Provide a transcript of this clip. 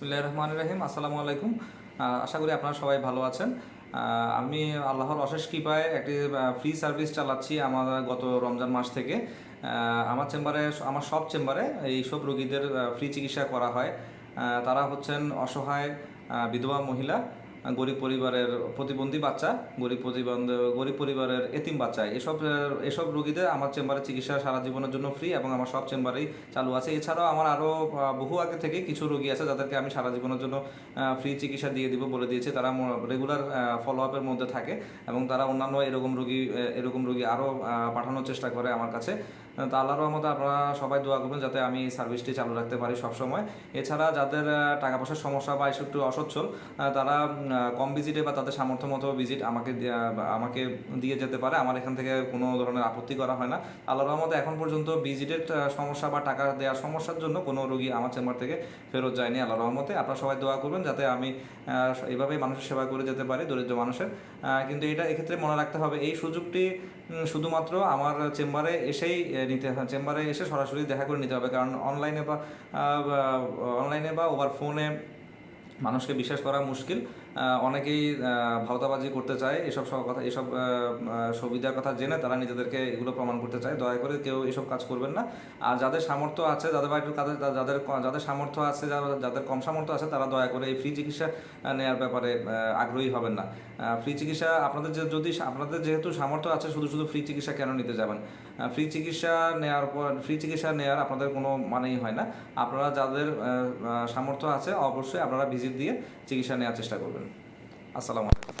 বিসমুল্লাহ রহমান রহিম, আসসালামু আলাইকুম। আশা করি আপনারা সবাই ভালো আছেন। আমি আল্লাহর অশেষ কৃপায় একটি ফ্রি সার্ভিস চালাচ্ছি আমার গত রমজান মাস থেকে। আমার চেম্বারে, আমার সব চেম্বারে এইসব রোগীদের ফ্রি চিকিৎসা করা হয়। তারা হচ্ছেন অসহায় বিধবা মহিলা। গরিব পরিবারের প্রতিবন্ধী বাচ্চা, গরিব প্রতিবন্ধ, গরিব পরিবারের এতিম বাচ্চা, এসব এসব রোগীদের আমার চেম্বারে চিকিৎসা সারা জীবনের জন্য ফ্রি এবং আমার সব চেম্বারেই চালু আছে। এছাড়াও আমার আরও বহু আগে থেকে কিছু রোগী আছে যাদেরকে আমি সারা জীবনের জন্য ফ্রি চিকিৎসা দিয়ে দিব বলে দিয়েছে। তারা রেগুলার ফলো আপের মধ্যে থাকে এবং তারা অন্যান্য এরকম রোগী এরকম রোগী আরও পাঠানোর চেষ্টা করে আমার কাছে। তা আল্লাহর রহমতে আপনারা সবাই দোয়া করবেন যাতে আমি এই সার্ভিসটি চালু রাখতে পারি সবসময়। এছাড়া যাদের টাকা পয়সার সমস্যা বা এসব একটু অসচ্ছল তারা কম ভিজিটে বা তাদের সামর্থ্য মতো ভিজিট আমাকে আমাকে দিয়ে যেতে পারে। আমার এখান থেকে কোনো ধরনের আপত্তি করা হয় না। আল্লাহর রহমতে এখন পর্যন্ত ভিজিটের সমস্যা বা টাকা দেওয়ার সমস্যার জন্য কোনো রোগী আমার চেম্বার থেকে ফেরত যায়নি আল্লাহর রহমতে। আপনারা সবাই দোয়া করবেন যাতে আমি এইভাবেই মানুষের সেবা করে যেতে পারি, দরিদ্র মানুষের। কিন্তু এটা এক্ষেত্রে মনে রাখতে হবে, এই সুযোগটি শুধুমাত্র আমার চেম্বারে এসেই নিতে চেম্বারে এসে সরাসরি দেখা করে নিতে হবে। কারণ অনলাইনে বা অনলাইনে বা ওভার ফোনে মানুষকে বিশ্বাস করা মুশকিল। অনেকেই ভাওতাবাজি করতে চায়, এসব সব কথা, এসব সুবিধার কথা জেনে তারা নিজেদেরকে এগুলো প্রমাণ করতে চায়। দয়া করে কেউ এসব কাজ করবেন না। আর যাদের সামর্থ্য আছে, যাদের বা একটু যাদের যাদের সামর্থ্য আছে যাদের কম সামর্থ্য আছে, তারা দয়া করে এই ফ্রি চিকিৎসা নেওয়ার ব্যাপারে আগ্রহী হবেন না। ফ্রি চিকিৎসা আপনাদের যে, যদি আপনাদের যেহেতু সামর্থ্য আছে, শুধু শুধু ফ্রি চিকিৎসা কেন নিতে যাবেন? ফ্রি চিকিৎসা নেওয়ার পর, ফ্রি চিকিৎসা নেওয়ার আপনাদের কোনো মানেই হয় না। আপনারা যাদের সামর্থ্য আছে, অবশ্যই আপনারা ভিজিট দিয়ে চিকিৎসা নেওয়ার চেষ্টা করবেন। আসসালামু আলাইকুম।